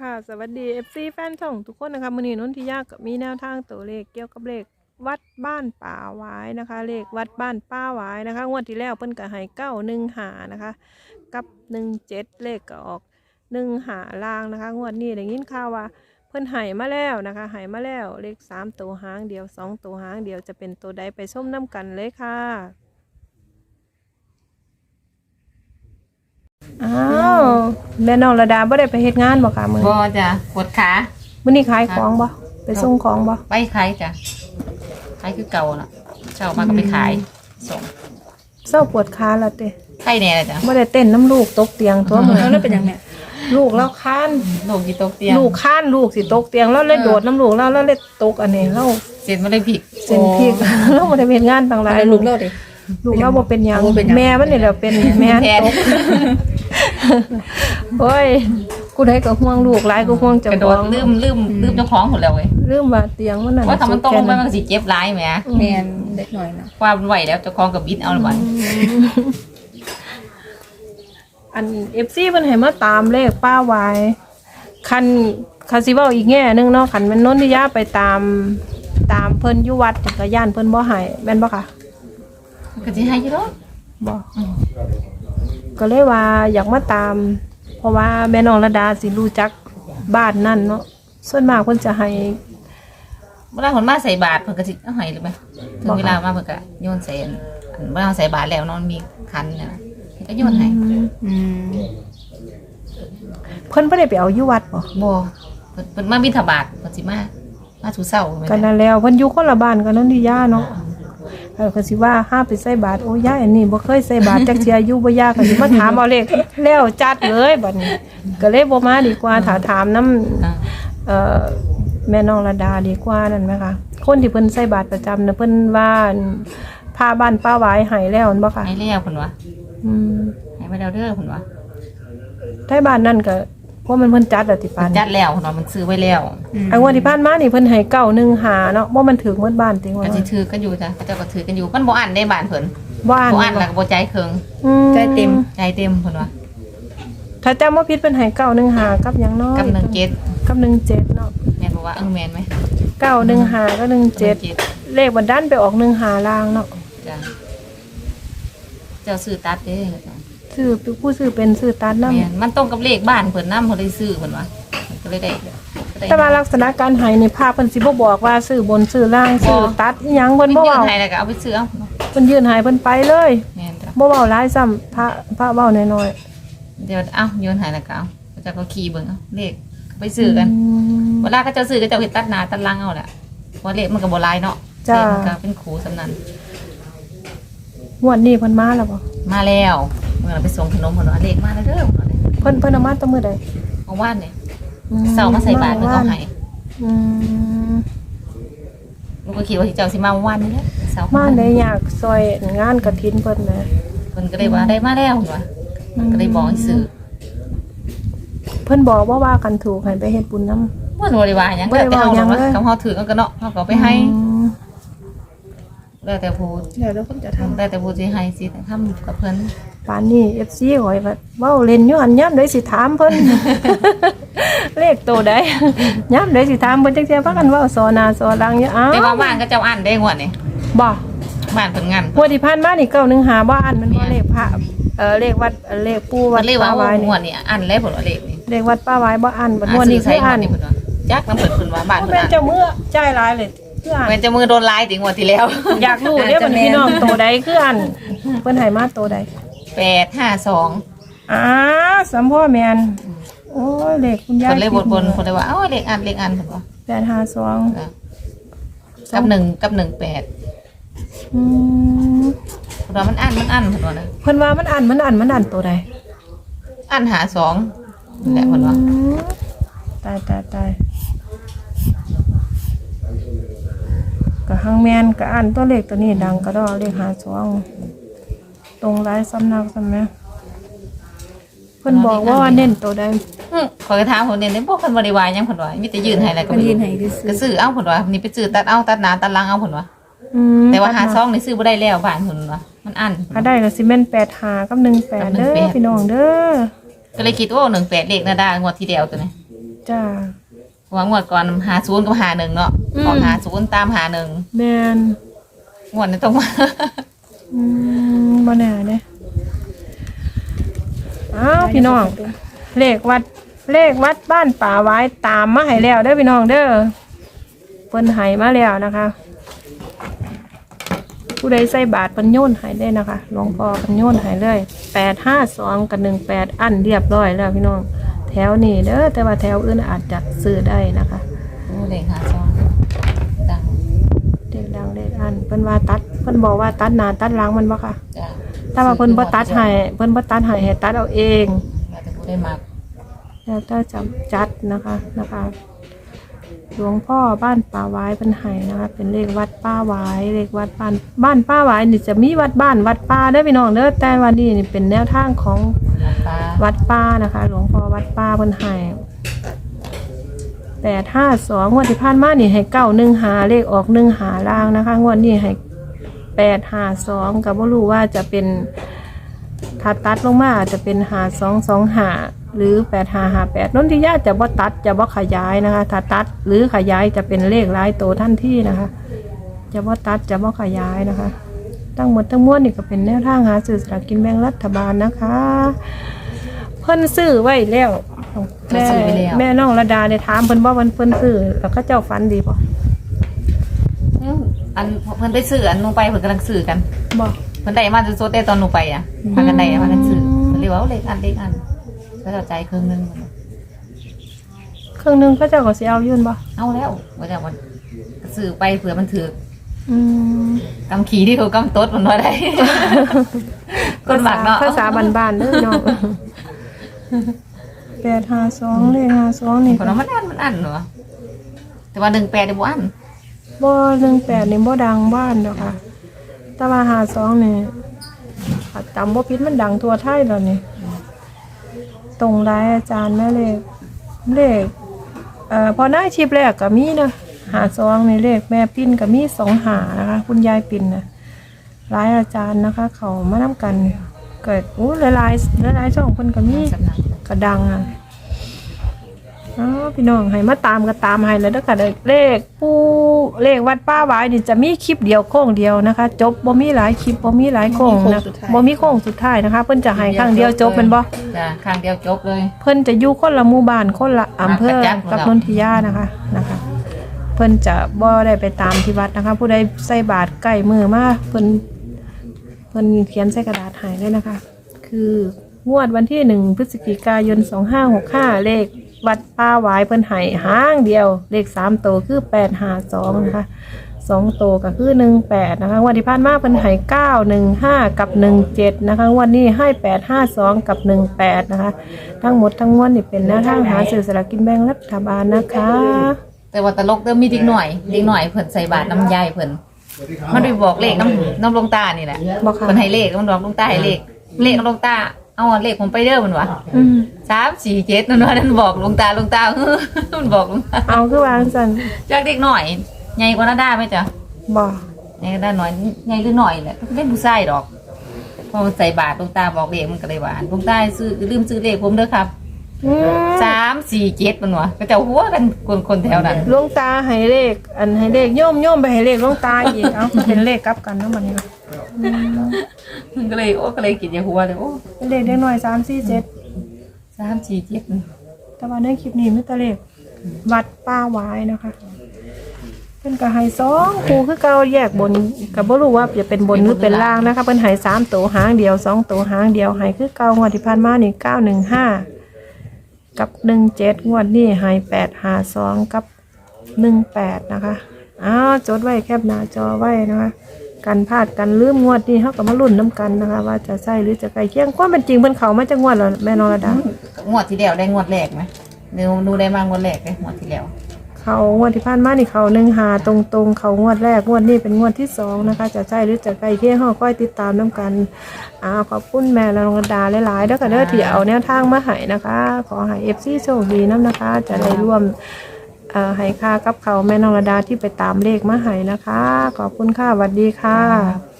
ค่ะ สวัสดี FC แฟนช่องทุกคนนะคะมือนี้นนทิยากับมีแนวทางตัวเลขเกี่ยวกับเลขวัดบ้านป่าหวายนะคะ เลขวัดบ้านป้าหวายนะคะงวดที่แล้วเพิ่นก็ให้เก้าหนึ่งหานะคะ กับหนึ่งเจ็ดเลขก็ออกหนึ่งหาลางนะคะ งวดนี้ได้ยินข่าวว่าเพิ่นให้มาแล้วนะคะให้มาแล้วเลขสามตัวหางเดียวสองตัวหางเดียวจะเป็นตัวใดไปส้มน้ำกันเลยค่ะอ้า แม่น้องระดาบ่ได้ไปเฮ็ดงานบ่ค่ะมื้อบ่นี้จ้ะปวดขามื้อนี้ขายของบ่ไปส่งของบ่ไปขายจ้ะขายคือเก่าน่ะเช้ามาก็ไปขายส่งเศร้าปวดขาแล้วเต้ไข้แน่เลยจ้ะบ่ได้เต้นน้ำลูกตกเตียงตัวมื้อแล้วเป็นยังไงลูกแล้วค้านโรคยีตกเตียงลูกค้านลูกสิตกเตียงแล้วเลยโดดน้ำลูกแล้วแล้วเลยตกอันนี้แล้วเสร็จมาเลยผิดเส้นพลิกแล้วบ่ได้ไปเฮ็ดงานต่างหลายอะไรลูกเล่าดิลูกเราบ่เป็นหยังบ่เป็นหยังแม่มันนี่แหละเป็นแม่แทนตก โอ้ยกูได้ก็ห่วงลูกหลายก็ห่วงเจ้ากระโดขอดงลืมลืมลืมเจ้าของหมดแล้วเว้ยลืมว่าเตียงมันนั่นว่าถ้ามันตกลงไปสุดแค่มันก็สิเจ็บร้ายแหมแมนเด็กหน่อยนะความนไหวแล้วเจ้าของกับบิดเอาละบัดอันเอฟซีเพิ่นให้มาตามเลขป้าไว้คันคาสิเว้าอีกแง่หนึงเนาะคันแม่นนนทิยาไปตามตามเพิ่นอยู่วัดจักรยานเพิ่นบ่ให้แม่นบ่ค่ะก็สิให้อยู่เนาะบ่ ก็เลยว่าอยากมาตาม เพราะว่าแม่น้องระดาสิรู้จักบ้านนั่นเนาะส่วนมากเพิ่นจะให้เวลาคนมาใส่บาตรเพิ่นก็สิเอาให้เลยไหมถึงเวลามาเพิ่นก็โยนใส่อันอันเวลาใส่บาตรแล้วเนาะมันมีคันเนี่ยนะก็โยนให้อืมเพิ่นบ่ได้ไปเอาอยู่วัดบ่บ่เพิ่นเพิ่นมาบิณฑบาตเพิ่นสิมามาถูเช้าแม่นกันบ่นั่นแล้วเพิ่นอยู่คนละบ้านกันนนทิยาเนาะ เออก็สิว่าห้าไปใส่บาตรโอ้ยายอันนี้บ่เคยใส่บาตรจักเที่ยอยู่บ่ยากก็สิมาถามเอาเลขแล้วจัดเลยบัดนี้ ก็เลยบ่มาดีกว่าถ้าถามนำอ่าเอ่อแม่น้องระดาดีกว่านั่นไหมคะคนที่เพิ่นใส่บาตรประจำน่ะเพิ่นว่าพาบ้านป้าหวายให้แล้วนั่นบ่ค่ะให้แล้วเพิ่นว่าอืมให้ไปแล้วเด้อเพิ่นว่าไทบ้านนั่นก็ เพราะมันเพิ่นจัดอะติปานจัดแล้วเพิ่นว่ามันซื้อไว้แล้วไอ้งวดที่ผ่านมานี่เพิ่นให้เก้าหนึ่งหาเนาะบ่มันถึงหมดบ้านติว่าก็สิถือกันอยู่จ้ะเขาเจ้าก็ถือกันอยู่มันบ่อันได้บ้านเพิ่นบ้านบ่อันแล้วก็บ่ใจเคิงอืมใจเต็มใจเต็มเพิ่นว่าถ้าจำว่าผิดเพิ่นให้เก้าหนึ่งหากับหยังน้อยกับหนึ่งเจ็ดกับหนึ่งเจ็ดเนาะแม่นบอกว่าเอิงแม่นไหมเก้าหนึ่งหาก็หนึ่งเจ็ดจ็ดเลขบันดันไปออกหนึ่งหาลางเนาะจ้ะเจ้าซื้อตัดเด้อจ้ะ ซื้อผู้ซื้อเป็นซื้อตัดนำแม่นมันตรงกับเลขบ้านเพิ่นนำเพิ่นเลยซื้อเพิ่นว่ามันก็เลยได้ก็ได้แต่ว่าลักษณะการให้ในภาพเพิ่นสิบ่บอกว่าซื้อบนซื้อล่างซื้อตัดอิหยังเพิ่นบ่เพิ่นยื่เว้านให้แล้วก็เอาไปซื้อเอาเพิ่นยื่นให้เพิ่นไปเลยแม่นจ้ะบ่เว้าหลายซ้ำพระพระเว้าน้อยเดี๋ยวเอ้าโยนให้แล้วก็เอาเขาเจ้าก็ขี่เบิ่งเอาเลขไปซื้อๆกัน อืม เวลาเขาเจ้าซื้อก็เจ้าเฮ็ดตัดหน้าตัดหลังเอาแหละเพราะเลขมันก็บ่หลายเนาะจ้ะ เลขมันก็เป็นขูสำนันงวดนี้เพิ่นมาแล้วบ่มาแล้วเมื่อเราไปส่งขนมเพิ่นว่าเลขมาแล้วเด้อเพิ่นว่าเนี่ยเพิ่นเพิ่นเอามาแตะมื้อใดเอาว่านเนี่ยอืเสามาใส่บาตรเพิ่นก็ว่ให้อืมลูกก็คิดว่าที่เจ้าสิมาเมื่อวันนี้แหละเสาร์มาได้อยากซอยงานกฐินเพิ่นนะเพิ่นก็เลยว่าได้มาแล้วเพิ่นว่าก็เลยบอกให้ซื้อเพิ่นบอกว่าว่ากันถูกให้ไปเฮ็ดบุญนำเพิ่นบ่ได้ว่าหยังบ่ได้แต่ว่าเฮาหยัเนาะงเลย คำเฮาถือกันก็เนาะเฮาก็เอาไปให้แล้วแต่ผู้ เดี๋ยวเราคนจะทำแล้วแต่ผู้สิให้สิทำกับเพิ่น ป่านนี้ FC ข่อยว่าเว้าเล่นอยู่อันยามใดสิถามเพิ่น เลขโตใดยามใดสิถามเพิ่นจักเที่ยพากันเว้าซอหน้าซอหลังอยู่อ้าวแต่ว่าบ้านก็เจ้าอันได้งวดนี่บ่บ้านเพิ่นงันงวดที่ผ่านมานี่เก้าหนึ่งหาบ้านมันบ่เลขพระเอ่อเลขวัดเอ่อเลขปู่วัเพิ่ดนเลยว่าป้าโอ้วายงนี่วดนี่อันแล้วเพิ่นว่าเลขนี่เลขวัดป้าวายบ่อันบัดงวดนี้คืออันซื้ใส่งวดเพิ่นว่าจักน้ำเพิ่นเพิ่นว่าบ้านบ่เพิ่นแม่นอันเจ้ามือจ่ายหลายเลยคืออันแม่นจะมือโดนลายติงวดที่แล้ว อยากรู้เด้อมันพี่น้องโตใดคืออันเพิ่นให้มาโตใด 852อ้าสัมพ่อแม่นโอ้ยเลขคุณยายเพิ่นเลยบ่นๆเพิ่นเลยว่าเอ้าเลขอันเลขอันเพิ่นว่า852เออกับหนึ่งกับหนึ่งแปดอืมเพิ่นว่ามันอันมันอันเพิ่นว่านะเพิ่นว่ามันอันมันอันมันอันโตใดอันหาสองนั่นแหละเพิ่นว่าอืมตายตายตายก็หังแมนก็อ่านตัวเลขตัวนี้ดังก็ดอเลขหาสอง ตรงหลายสำนักใช่ไหมเพิ่นบอกว่าเน้นตัวใดอื้อขอยก็ถามเพิ่นเนี่ยในพวกเพิ่นบ่ได้ว่าหยังเพิ่นว่ามีแต่ยืนให้อะไรก็มันไม่ยืรู้นให้ดิซื้ก็อซื้อเอาเพิ่นว่านี่ไปซื้อตัดเอาตัดหน้าตัดหลังเอาเพิ่นว่าอืมแต่ว่าหาซองนี่ซื้อบ่ได้แล้วบ้านเพิ่นว่ามันอัน ถ้าได้ก็สิแม่นแปดหากับหนึ่งแปดกับเด้อ18พี่น้องเด้อก็เลยคิดว่า18เลขน่าได้งวดที่เดียวตัวนี้จ้าหวังงวดก่อนหาศูนย์กับหาหนึ่งเนาะอืม ออกหาศูนย์ตามหาหนึ่งแมนงวดนี้ต้องมา อืมบ่แน่เด้อ้าวพี่น้อง เลขวัด เลขวัดบ้านป่าไว้ตามมาให้แล้วเด้อพี่น้องเด้อเพิ่นให้มาแล้วนะคะ ผู้ใดใส่บาทเพิ่นโยนให้ได้นะคะหลวงพ่อเพิ่นโยนให้เลยแปดห้าสองกับหนึ่งแปดอันเรียบร้อยแล้วพี่น้อง แถวนี้เด้อแต่ว่าแถวอื่นอาจจะซื้อได้นะคะ โอ้เลขหาซองดัง เด็กดังเด็กอันเพิ่นว่าตัดเพิ่นบอกว่าตัดหน้าตัดหลังมันบ่ค่ะ จ้ะแต่ว่าเพิ่นบ่ตัดให้เพิ่นบ่ตัดให้ให้ตัดเอาเองเราจะพูดได้มากแล้วแต่จำจัดนะคะนะคะ หลวงพ่อบ้านป่าหวายเป็นไห้นะคะ เป็นเลขวัดป้าหวายเลขวัดบ้านบ้านป้าหวายนี่จะมีวัดบ้านวัดป้าได้อพี่น้องเด้อแต่วันนี้นี่เป็นแนวทางของปลาวัดป้านะคะ หลวงพ่อวัดป้าเป็นไห้แปดห้าสองงวดที่ผ่านมานี่ให้เก้าหนึ่งหาเลขออกหนึ่งหาล่างนะคะ งวดนี้ให้ แปดหาสองกับว่ารู้ว่าจะเป็นถ้าตัดลงมาอาจจะเป็นหาสองสองหาหรือแปดหาหาแปดนนทิยาจะบ่ตัดจะบ่ขยายนะคะ ถ้าตัดหรือขยายจะเป็นเลขหลายโตวท่านที่นะคะ จะบ่ตัดจะบ่ขยายนะคะทั้งหมดทั้งมวลนี่ก็เป็นแนวทางหาสื่อสลากกินแบ่งรัฐบาลนะคะ เพิ่นซื้อไว้แล้วแม่แม่น้องระดาเนี่ยถามเพิ่นว่ามันเพิ่นซื้อแล้วก็เจ้าฟันดีป่ะ อืมอันเพิ่นไปซื้ออันหนูไปเพิ่นกำลังซื้อกันบอก เพิ่นได้มาจะโซเต้ตอนหนูไปอะพากันได้พากันซื้อเพิ่นเรียกว่าเอาเลขอันเลขอันก็จะใจายครึ่งหนึงเครื่องหนึงเขาเจ้าก็สิเอายื่นบ่เอาแล้วว่าจะมันซื้อไปเผื่อมันถืออืมกำขี่ที่เขากำตดมันว่าได้ คนหมักเนาะภาษาบ้านๆเด้อน้องแปดห้าสองเลขห้าสองนี่คนว่ามันอันมันอันเหรอแต่ว่าหนึ่งแปดได้บ่อัน บ่หนึ่งแปดนี่บ่ดังบ้านดอกค่ะ แต่ว่าหาสองนี่ถ้าจำบ่ผิดมันดังทั่วไทยแล้วนี่ตรงรายอาจารย์แม่เลขเลขเอ่อพอหน้ชีพแรกก็มีนะหาสองในเลขแม่ปิ้นก็มีสองหานะคะ คุณยายปิ้นนะรายอาจารย์นะคะ เขามานํกัน เกิดอู้หลายหลายๆหลายๆช่องคนก็มีสำนักกระดังอะ อ๋อพี่น้องให้มาตามก็ตามให้เลยเด้อค่ะเด้อเลขปูเลขวัดป้าหวายนี่จะมีคลิปเดียวโค้งเดียวนะคะ จบบ่มีหลายคลิปบ่มีหลายโค้งนะบ่มีโค้งสุดท้ายนะคะ เพิ่นจะให้ครั้งเดียวจบแมันบ่จ้ะครั้งเดียวจบเลย เพิ่นจะอยู่คนละหมู่บ้านคนละอำเภอประจำกับของนเรานทิยานะคะนะคะ เพิ่นจะบ่ได้ไปตามที่วัดนะคะ ผู้ใดใส่บาตรใกล้มือมาเพิ่นเพิ่นเขียนใส่กระดาษให้เลยนะคะ คืองวดวันที่หนึ่งพฤศจิกายนสองห้าหกห้าเลข วัดป้าหวายเพิ่นให้ห้างเดียว เลขสามโตวคือแปดห้าสองนะคะสองโตวก็คือหนึ่งแปดนะคะงวันที่ผ่านมาเพิ่นให้เก้าหนึ่งห้ากับหนึ่งเจ็ดนะคะงวันนี้ให้แปดห้าสองกับหนึ่งแปดนะคะ ทั้งหมดทั้งมวลนี่เป็นแนวทางหาสื่อสลากกินแบ่งรัฐบาลนะคะ แต่ว่าตลกเดิมมีเด็กหน่อยเด็กหน่อยเพิ่นใส่บาตรน้ำยายเพิ่นมันไปบอกเลขน้ำน้ำลงตานี่แหละบอกค่ะ เพิ่นให้เลขมันบอกลงตาให้เลขเลขน้ำลงตา เอาเลขผมไปเด้อมันวะอืมสามสี่เจ็ดนั่นว่านั่นบอกลงตาลงตา มันบอกลงตาเอาคือวางสันจากเด็กหน่อยใหญ่กว่านาด้าไหมจ๊ะบอกใหญ่กว่านาด้าหน่อยใหญ่หรือหน่อยแหละเล่นผู้ชายดอก พอมันใส่บาตรลงตาบอกเลขมันก็เลยว่าลงตาซื้อลืมซื้อเลขผมเด้อครับอืมสามสี่เจ็ดมันวะก็จะหัวกันคนคนแถวนั้นหลวงตาให้เลข อันให้เลขโยมโยมไปให้เลขหลวงตาอีกเอาเป็นเลขกลับกันเนาะมันนี้มัน ก็เลยโอ้ก็เลยกินยาหัวเลยโอ้เป็นเลขเล็กน้อยสามสี่เจ็ดสามสี่เจ็ดแต่ว่าในคลิปนี้มีแต่เลขวัดป้าหวายนะคะเป็นกระหายสองครูคือเก่าแยกบนกับบ่รู้ว่าจะเป็นบนหรือเป็นล่างนะคะเป็นหายสามตัวหางเดียวสองตัวหางเดียวหายคือเก่างวดที่ผ่านมานี่เก้าหนึ่งห้ากับหนึ่งเจ็ดงวดนี้หายแปดหาสองกับหนึ่งแปดนะคะอ้าวจดไว้แคบหน้าจอไว้นะคะ กันพลาดกันลืมงวดนี้เขาก็มาลุ้นน้ำกันนะคะ ว่าจะใช่หรือจะไกลเคียงความเป็นจริงเป็นเขามาจะงวดแล้วแม่นอระดางวดที่แล้วได้งวดแรกไหมดูดูได้มางวดแรกเลยงวดที่แล้ว เขางวดที่ผ่านมานี่เขาหนึ่งหาตรงๆ เขางวดแรกงวดนี้เป็นงวดที่สองนะคะ จะใช่หรือจะไกลเคียงเขาค่อยติดตามน้ำกันอ้าวขอบคุณแม่และนองระดาหลายๆเด้อค่ะเด้อที่เอาแนวทางมาให้นะคะ ขอให้เอฟซีโชคดีน้ำนะคะ จะได้ร่วมเอ่อ ให้ค่ากับเขาแม่นองระดาที่ไปตามเลขมาให้นะคะ ขอบคุณค่ะสวัสดีค่ะ